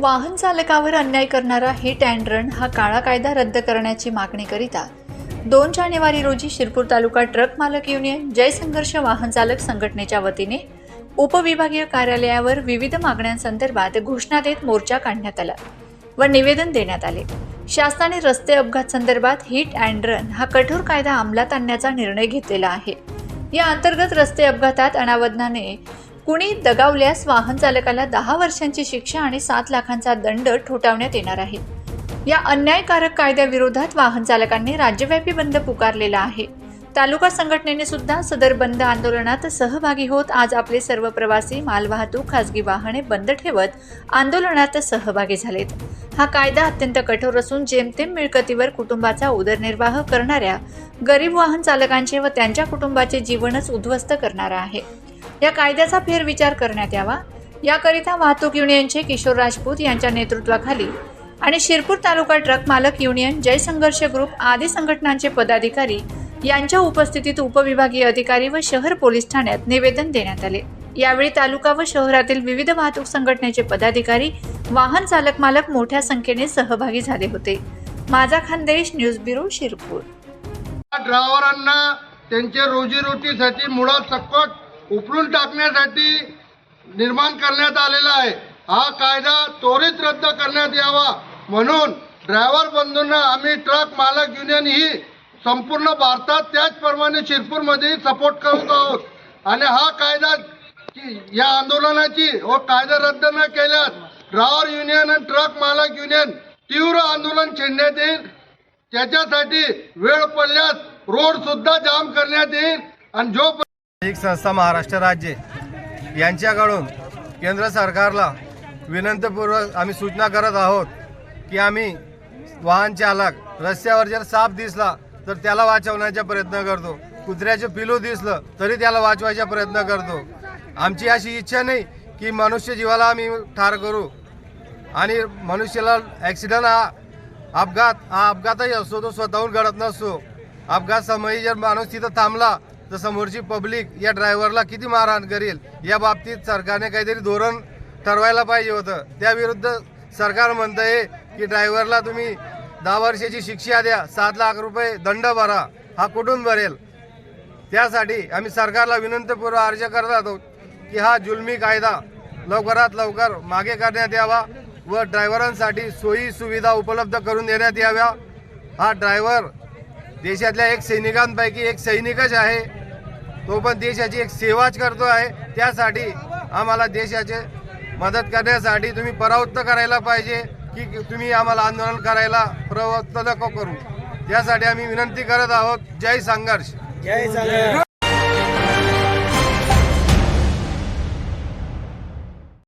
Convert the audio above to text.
वाहन चालकावर अन्याय करणारा हिट अँड रन हा काळा कायदा रद्द करण्याची मागणीकरिता दोन जानेवारी रोजी शिरपूर तालुका ट्रक मालक युनियन जय संघर्ष वाहन चालक संघटनेच्या वतीने उपविभागीय कार्यालयावर विविध मागण्यांसंदर्भात घोषणा देत मोर्चा काढण्यात आला व निवेदन देण्यात आले. शासनाने रस्ते अपघात संदर्भात हिट अँड रन हा कठोर कायदा अंमलात आणण्याचा निर्णय घेतलेला आहे. या अंतर्गत रस्ते अपघातात अनावधानाने कुणी दगावल्यास वाहन चालकाला दहा वर्षांची शिक्षा आणि सात लाखांचा दंड ठोठावण्यात येणार आहे. या अन्यायकारक कायद्याविरोधात वाहन चालकांनी राज्यव्यापी बंद पुकारलेला आहे. तालुका संघटनेने सुद्धा सदर बंद आंदोलनात सहभागी होत आज आपले सर्व प्रवासी मालवाहतूक खासगी वाहने बंद ठेवत आंदोलनात सहभागी झालेत. हा कायदा अत्यंत कठोर असून जेमतेम मिळकतीवर कुटुंबाचा उदरनिर्वाह करणाऱ्या गरीब वाहन चालकांचे व त्यांच्या कुटुंबाचे जीवनच उद्ध्वस्त करणारा आहे. या कायद्याचा फेरविचार करण्यात यावा. याकरिता वाहतूक युनियनचे किशोर राजपूत यांच्या नेतृत्वाखाली आणि शिरपूर तालुका ट्रक मालक युनियन जय संघर्ष ग्रुप आदी संघटनांचे पदाधिकारी यांच्या उपस्थितीत उपविभागीय अधिकारी व शहर पोलीस ठाण्यात निवेदन देण्यात आले. यावेळी तालुका व शहरातील विविध वाहतूक संघटनेचे पदाधिकारी वाहन चालक मालक मोठ्या संख्येने सहभागी झाले होते. माझा खानदेश न्यूज ब्युरो शिरपूर. ड्रायव्हरांना त्यांच्या रोजीरोटीसाठी मुळात सकट उपरून टाकण्यासाठी निर्माण करण्यात आलेला आहे. हा कायदा त्वरित रद्द करण्यात यावा. म्हणून ड्रायव्हर बंधूंना आम्ही ट्रक मालक युनियन ही संपूर्ण भारतात त्याचप्रमाणे शिरपूरमध्ये सपोर्ट करत आहोत. आणि हा कायदा या आंदोलनाची व कायदा रद्द न केल्यास ड्रायव्हर युनियन आणि ट्रक मालक युनियन तीव्र आंदोलन छेडण्यात येईल. त्याच्यासाठी वेळ पडल्यास रोड सुद्धा जाम करण्यात येईल. आणि जो एक संस्था महाराष्ट्र राज्य यांच्याकडून केंद्र सरकारला विनंतीपूर्वक आम्ही सूचना करत आहोत की आम्ही वाहन चालक रस्त्यावर जर साप दिसला तर त्याला वाचवण्याचा प्रयत्न करतो. कुत्र्याचे पिलू दिसलं तरी त्याला वाचवायचा प्रयत्न करतो. आमची अशी इच्छा नाही की मनुष्य जीवाला आम्ही ठार करू. आणि मनुष्याला ॲक्सिडंट हा अपघात हा अपघातही असतो तो स्वतःहून घडत नसतो. अपघात समयी जर माणूस तिथं थांबला तर समोरची पब्लिक या ड्रायव्हरला किती मारहाण करेल? या बाबतीत सरकारने काहीतरी धोरण ठरवायला पाहिजे होतं. त्याविरुद्ध सरकार म्हणतंय की ड्रायव्हरला तुम्ही दहा वर्षाची शिक्षा द्या सात लाख रुपये दंड भरा हा कुठून भरेल? त्यासाठी आम्ही सरकारला विनंतीपूर्वक अर्ज करत आहोत की हा जुलमी कायदा लवकरात लवकर मागे करण्यात यावा व ड्रायव्हरांसाठी सोयी सुविधा उपलब्ध करून देण्यात याव्या. हा ड्रायव्हर देशातल्या एक सैनिकांपैकी एक सैनिकच आहे. तो पण देशाची एक सेवाच करतो आहे. त्यासाठी आम्हाला देशाचे मदत करण्यासाठी तुम्ही परावृत्त करायला पाहिजे की तुम्ही आम्हाला आंदोलन करायला प्रवृत्त नको करू. त्यासाठी आम्ही विनंती करत आहोत. जय संघर्ष. जय